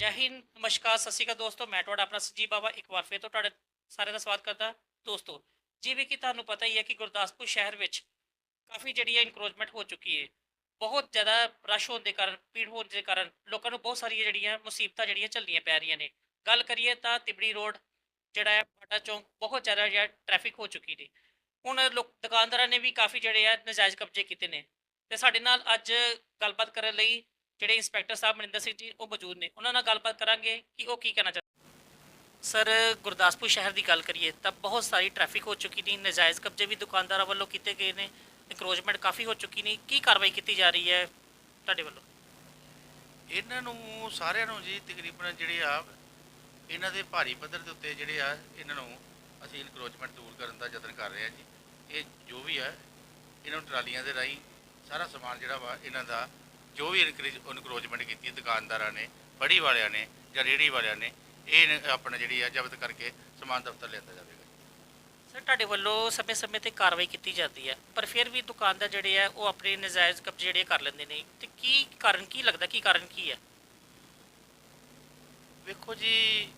ਜੈ ਹਿੰਦ, ਨਮਸਕਾਰ, ਸਤਿ ਸ਼੍ਰੀ ਅਕਾਲ ਦੋਸਤੋ, ਮੈਂ ਤੁਹਾਡਾ ਆਪਣਾ ਸੰਜੀਵ ਬਾਬਾ ਇੱਕ ਵਾਰ ਫਿਰ ਤੋਂ ਤੁਹਾਡੇ ਸਾਰਿਆਂ ਦਾ ਸਵਾਗਤ ਕਰਦਾ ਦੋਸਤੋ। ਜਿਵੇਂ ਕਿ ਤੁਹਾਨੂੰ ਪਤਾ ਹੀ ਹੈ ਕਿ ਗੁਰਦਾਸਪੁਰ ਸ਼ਹਿਰ ਵਿੱਚ ਕਾਫੀ ਜਿਹੜੀ ਹੈ ਇਨਕਰੋਚਮੈਂਟ ਹੋ ਚੁੱਕੀ ਹੈ, ਬਹੁਤ ਜ਼ਿਆਦਾ ਰਸ਼ ਹੋਣ ਦੇ ਕਾਰਨ, ਭੀੜ ਹੋਣ ਦੇ ਕਾਰਨ ਲੋਕਾਂ ਨੂੰ ਬਹੁਤ ਸਾਰੀਆਂ ਜਿਹੜੀਆਂ ਮੁਸੀਬਤਾਂ ਜਿਹੜੀਆਂ ਝੱਲਣੀਆਂ ਪੈ ਰਹੀਆਂ ਨੇ। ਗੱਲ ਕਰੀਏ ਤਾਂ ਤਿਬੜੀ ਰੋਡ ਜਿਹੜਾ ਹੈ ਬਾਟਾ ਚੌਂਕ, ਬਹੁਤ ਜ਼ਿਆਦਾ ਜਿਹੜਾ ਟ੍ਰੈਫਿਕ ਹੋ ਚੁੱਕੀ ਨੇ। ਹੁਣ ਲੋਕ, ਦੁਕਾਨਦਾਰਾਂ ਨੇ ਵੀ ਕਾਫੀ ਜਿਹੜੇ ਆ ਨਜਾਇਜ਼ ਕਬਜ਼ੇ ਕੀਤੇ ਨੇ। ਤੇ ਸਾਡੇ ਨਾਲ ਅੱਜ ਗੱਲਬਾਤ ਕਰਨ ਲਈ ਜਿਹੜੇ ਇੰਸਪੈਕਟਰ ਸਾਹਿਬ ਮਨਿੰਦਰ ਸਿੰਘ ਜੀ, ਉਹ ਮੌਜੂਦ ਨੇ। ਉਹਨਾਂ ਨਾਲ ਗੱਲਬਾਤ ਕਰਾਂਗੇ ਕਿ ਉਹ ਕੀ ਕਹਿਣਾ ਚਾਹੁੰਦੇ। ਸਰ, ਗੁਰਦਾਸਪੁਰ ਸ਼ਹਿਰ ਦੀ ਗੱਲ ਕਰੀਏ ਤਾਂ ਬਹੁਤ ਸਾਰੀ ਟ੍ਰੈਫਿਕ ਹੋ ਚੁੱਕੀ ਨੇ ਨਜਾਇਜ਼ ਕਬਜ਼ੇ ਵੀ ਦੁਕਾਨਦਾਰਾਂ ਵੱਲੋਂ ਕੀਤੇ ਗਏ ਨੇ ਇਨਕਰੋਚਮੈਂਟ ਕਾਫੀ ਹੋ ਚੁੱਕੀ ਨੇ। ਕੀ ਕਾਰਵਾਈ ਕੀਤੀ ਜਾ ਰਹੀ ਹੈ ਤੁਹਾਡੇ ਵੱਲੋਂ? ਇਹਨਾਂ ਨੂੰ, ਸਾਰਿਆਂ ਨੂੰ ਜੀ ਤਕਰੀਬਨ ਜਿਹੜੇ ਆ, ਇਹਨਾਂ ਦੇ ਭਾਰੀ ਪੱਧਰ ਦੇ ਉੱਤੇ ਜਿਹੜੇ ਆ, ਇਹਨਾਂ ਨੂੰ ਅਸੀਂ ਇਨਕਰੋਚਮੈਂਟ ਦੂਰ ਕਰਨ ਦਾ ਯਤਨ ਕਰ ਰਹੇ ਹਾਂ ਜੀ। ਇਹ ਜੋ ਵੀ ਆ, ਇਹਨਾਂ ਨੂੰ ਟਰਾਲੀਆਂ ਦੇ ਰਾਹੀਂ ਸਾਰਾ ਸਮਾਨ ਜਿਹੜਾ ਵਾ, ਇਹਨਾਂ ਦਾ ਜੋ ਵੀ ਇਨਕਰੋਚਮੈਂਟ ਕੀਤੀ ਦੁਕਾਨਦਾਰਾਂ ਨੇ ਫੜੀ ਵਾਲਿਆਂ ਨੇ ਜਾਂ ਰੇਹੜੀ ਵਾਲਿਆਂ ਨੇ ਇਹ ਆਪਣਾ ਜਿਹੜੀ ਆ ਜ਼ਬਤ ਕਰਕੇ ਸਮਾਨ ਦਫ਼ਤਰ ਲਿਆਂਦਾ ਜਾਵੇਗਾ। ਸਰ ਤੁਹਾਡੇ ਵੱਲੋਂ ਸਮੇਂ-ਸਮੇਂ ਤੇ ਕਾਰਵਾਈ ਕੀਤੀ ਜਾਂਦੀ ਹੈ ਪਰ ਫਿਰ ਵੀ ਦੁਕਾਨਦਾਰ ਜਿਹੜੇ ਆ ਉਹ ਆਪਣੇ ਨਜਾਇਜ਼ ਕਬਜ਼ੇ ਜਿਹੜੇ ਕਰ ਲੈਂਦੇ ਨੇ। ਤੇ ਕੀ ਕਾਰਨ ਕੀ ਲੱਗਦਾ ਕੀ ਕਾਰਨ ਕੀ ਹੈ? ਵੇਖੋ ਜੀ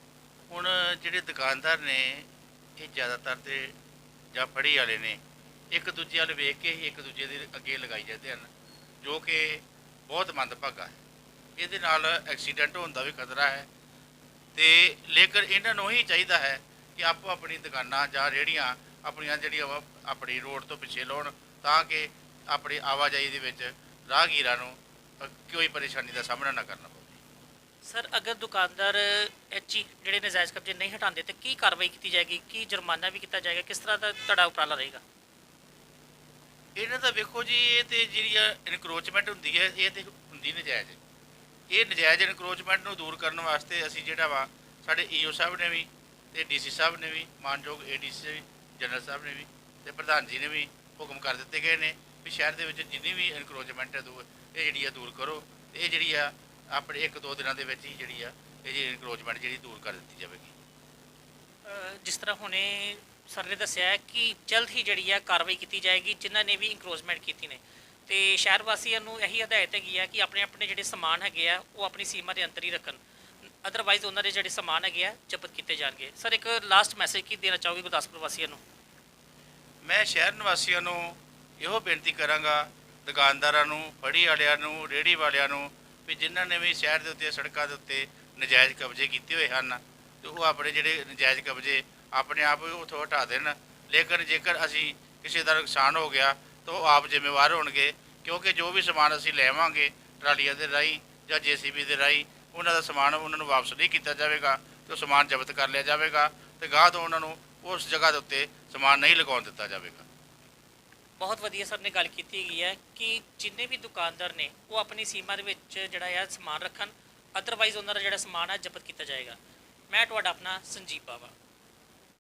ਹੁਣ ਜਿਹੜੇ ਦੁਕਾਨਦਾਰ ਨੇ ਇਹ ਜ਼ਿਆਦਾਤਰ ਤੇ ਜਾਂ ਫੜੀ ਵਾਲੇ ਨੇ ਇੱਕ ਦੂਜੇ ਵੱਲ ਵੇਖ ਕੇ ਹੀ ਇੱਕ ਦੂਜੇ ਦੇ ਅੱਗੇ ਲਗਾਈ ਜਾਂਦੇ ਹਨ। ਜੋ ਕਿ ਬਹੁਤ ਮੰਦਭਾਗਾ ਹੈ। ਇਹਦੇ ਨਾਲ ਐਕਸੀਡੈਂਟ ਹੋਣ ਦਾ ਵੀ ਖਤਰਾ ਹੈ। ਤੇ ਲੇਕਿਨ ਇਹਨਾਂ ਨੂੰ ਹੀ ਚਾਹੀਦਾ ਹੈ ਕਿ ਆਪੋ ਆਪਣੀ ਦੁਕਾਨਾਂ ਜਾਂ ਰੇਹੜੀਆਂ ਆਪਣੀਆਂ ਜਿਹੜੀਆਂ ਵਾ, ਆਪਣੀ ਰੋਡ ਤੋਂ ਪਿੱਛੇ ਲਾਉਣ ਤਾਂ ਕਿ ਆਪਣੀ ਆਵਾਜਾਈ ਦੇ ਵਿੱਚ ਰਾਹਗੀਰਾਂ ਨੂੰ ਕੋਈ ਪਰੇਸ਼ਾਨੀ ਦਾ ਸਾਹਮਣਾ ਨਾ ਕਰਨਾ ਪਵੇ। ਸਰ, ਅਗਰ ਦੁਕਾਨਦਾਰ ਇਹ ਜਿਹੜੇ ਨਜਾਇਜ਼ ਕਬਜ਼ੇ ਨਹੀਂ ਹਟਾਉਂਦੇ, ਤੇ ਕੀ ਕਾਰਵਾਈ ਕੀਤੀ ਜਾਏਗੀ? ਕੀ ਜੁਰਮਾਨਾ ਵੀ ਕੀਤਾ ਜਾਏਗਾ? ਕਿਸ ਤਰ੍ਹਾਂ ਦਾ ਤੁਹਾਡਾ ਉਪਰਾਲਾ ਰਹੇਗਾ? ਇਹਨਾਂ ਦਾ ਵੇਖੋ ਜੀ, ਇਹ ਤੇ ਜਿਹੜੀ ਇਨਕਰੋਚਮੈਂਟ ਹੁੰਦੀ ਹੈ, ਇਹ ਤੇ ਹੁੰਦੀ ਨਜਾਇਜ਼। ਇਹ ਨਜਾਇਜ਼ ਇਨਕਰੋਚਮੈਂਟ ਨੂੰ ਦੂਰ ਕਰਨ ਵਾਸਤੇ ਅਸੀਂ ਜਿਹੜਾ ਵਾ, ਸਾਡੇ ਈਓ ਸਾਹਿਬ ਨੇ ਵੀ ਤੇ ਡੀਸੀ ਸਾਹਿਬ ਨੇ ਵੀ, ਮਾਨਯੋਗ ਏਡੀਸੀ ਜਨਰਲ ਸਾਹਿਬ ਨੇ ਵੀ ਤੇ ਪ੍ਰਧਾਨ ਜੀ ਨੇ ਵੀ ਹੁਕਮ ਕਰ ਦਿੱਤੇ ਗਏ ਨੇ ਵੀ ਸ਼ਹਿਰ ਦੇ ਵਿੱਚ ਜਿੰਨੀ ਵੀ ਇਨਕਰੋਚਮੈਂਟ ਹੈ ਦੂਰ ਇਹ ਜਿਹੜੀ ਆ ਦੂਰ ਕਰੋ। ਤੇ ਇਹ ਜਿਹੜੀ ਆ, ਆਪਣੇ ਇੱਕ ਦੋ ਦਿਨਾਂ ਦੇ ਵਿੱਚ ਹੀ ਜਿਹੜੀ ਆ, ਇਹ ਜਿਹੜੀ ਇਨਕਰੋਚਮੈਂਟ ਜਿਹੜੀ ਦੂਰ ਕਰ ਦਿੱਤੀ ਜਾਵੇਗੀ। ਜਿਸ ਤਰ੍ਹਾਂ ਹੁਣੇ ਸਰ ਨੇ ਦੱਸਿਆ ਹੈ ਕਿ ਜਲਦ ਹੀ ਜਿਹੜੀ ਹੈ ਕਾਰਵਾਈ ਕੀਤੀ ਜਾਏਗੀ, ਜਿਨ੍ਹਾਂ ਨੇ ਵੀ ਇਨਕਰੋਚਮੈਂਟ ਕੀਤੀ ਨੇ। ਤੇ ਸ਼ਹਿਰ ਵਾਸੀਆਂ ਨੂੰ ਇਹੀ ਹਦਾਇਤ ਹੈਗੀ ਆ ਕਿ ਆਪਣੇ ਆਪਣੇ ਜਿਹੜੇ ਸਮਾਨ ਹੈਗੇ ਆ, ਉਹ ਆਪਣੀ ਸੀਮਾ ਦੇ ਅੰਦਰ ਹੀ ਰੱਖਣ। ਅਦਰਵਾਈਜ਼ ਉਹਨਾਂ ਦੇ ਜਿਹੜੇ ਸਮਾਨ ਹੈਗੇ ਆ, ਜ਼ਬਤ ਕੀਤੇ ਜਾਣਗੇ। ਸਰ, ਇੱਕ ਲਾਸਟ ਮੈਸੇਜ ਕੀ ਦੇਣਾ ਚਾਹੋਗੇ ਗੁਰਦਾਸਪੁਰ ਵਾਸੀਆਂ ਨੂੰ? ਮੈਂ ਸ਼ਹਿਰ ਨਿਵਾਸੀਆਂ ਨੂੰ ਇਹੋ ਬੇਨਤੀ ਕਰਾਂਗਾ, ਦੁਕਾਨਦਾਰਾਂ ਨੂੰ, ਫੜੀ ਵਾਲਿਆਂ ਨੂੰ, ਰੇਹੜੀ ਵਾਲਿਆਂ ਨੂੰ, ਵੀ ਜਿਨ੍ਹਾਂ ਨੇ ਵੀ ਸ਼ਹਿਰ ਦੇ ਉੱਤੇ, ਸੜਕਾਂ ਦੇ ਉੱਤੇ ਨਜਾਇਜ਼ ਕਬਜ਼ੇ ਕੀਤੇ ਹੋਏ ਹਨ, ਤੇ ਉਹ ਆਪਣੇ ਜਿਹੜੇ ਨਜਾਇਜ਼ ਕਬਜ਼ੇ ਆਪਣੇ ਆਪ ਉੱਥੋਂ ਹਟਾ ਦੇਣ। ਲੇਕਿਨ ਜੇਕਰ ਅਸੀਂ ਕਿਸੇ ਦਾ ਨੁਕਸਾਨ ਹੋ ਗਿਆ, ਤਾਂ ਉਹ ਆਪ ਜ਼ਿੰਮੇਵਾਰ ਹੋਣਗੇ, ਕਿਉਂਕਿ ਜੋ ਵੀ ਸਮਾਨ ਅਸੀਂ ਲੈਵਾਂਗੇ ਟਰਾਲੀਆਂ ਦੇ ਰਾਹੀਂ ਜਾਂ ਜੀਸੀਬੀ ਦੇ ਰਾਹੀਂ, ਉਹਨਾਂ ਦਾ ਸਮਾਨ ਉਹਨਾਂ ਨੂੰ ਵਾਪਸ ਨਹੀਂ ਕੀਤਾ ਜਾਵੇਗਾ, ਤੇ ਉਹ ਸਮਾਨ ਜ਼ਬਤ ਕਰ ਲਿਆ ਜਾਵੇਗਾ, ਤੇ ਗਾਹ ਤੋਂ ਉਹਨਾਂ ਨੂੰ ਉਸ ਜਗ੍ਹਾ ਦੇ ਉੱਤੇ ਸਮਾਨ ਨਹੀਂ ਲਗਾਉਣ ਦਿੱਤਾ ਜਾਵੇਗਾ। ਬਹੁਤ ਵਧੀਆ ਸਰ ਨੇ ਗੱਲ ਕੀਤੀ ਗਈ ਹੈ ਕਿ ਜਿੰਨੇ ਵੀ ਦੁਕਾਨਦਾਰ ਨੇ, ਉਹ ਆਪਣੀ ਸੀਮਾ ਦੇ ਵਿੱਚ ਜਿਹੜਾ ਹੈ ਸਮਾਨ ਰੱਖਣ ਅਦਰਵਾਈਜ਼ ਉਹਨਾਂ ਦਾ ਜਿਹੜਾ ਸਮਾਨ ਹੈ ਜ਼ਬਤ ਕੀਤਾ ਜਾਏਗਾ। ਮੈਂ ਤੁਹਾਡਾ ਆਪਣਾ ਸੰਜੀਵ ਬਾਵਾ।